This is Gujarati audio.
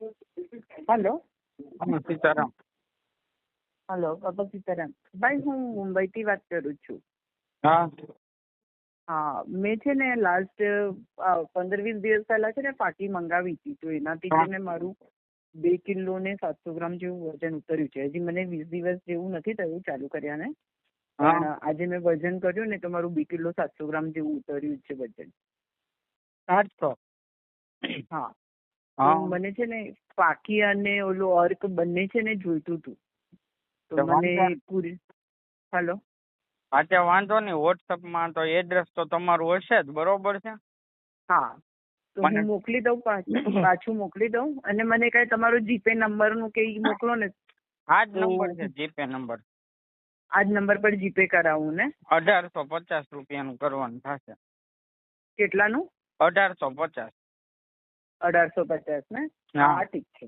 હલો. સીતારામ. હલો બાબા સીતારામ. ભાઈ હું મુંબઈથી વાત કરું છું. હા. હા મેં છે ને લાસ્ટ પંદર વીસ દિવસ પહેલા છે ને પાટી મંગાવી હતી. તો એનાથી છે ને મારું બે કિલો ને સાતસો ગ્રામ જેવું વજન ઉતર્યું છે. હજી મને વીસ દિવસ જેવું નથી થયું ચાલુ કર્યા ને. પણ આજે મેં વજન કર્યું ને તો મારું બે કિલો સાતસો ગ્રામ જેવું ઉતર્યું છે વજન. સાતસો. હા. મને છે ને પાકી અને ઓલું અર્ક બંને છે ને જોઈતું હતું. તો મને પૂરી હેલો? હા તે વાંધો નહીં. વોટ્સઅપમાં તો એડ્રેસ તો તમારું હશે જ બરોબર છે? હા. તો હું મોકલી દઉં પાછું પાછું મોકલી દઉં અને મને કઈ તમારો જીપે નંબરનું કે ઈ મોકલો ને આ જ નંબર છે જીપે નંબર. આ જ નંબર પર જીપે કરાવું ને? અઢારસો પચાસ રૂપિયાનું કરવાનું થશે. કેટલાનું? અઢારસો પચાસ. અઢારસો પચાસ ને હા. ઠીક છે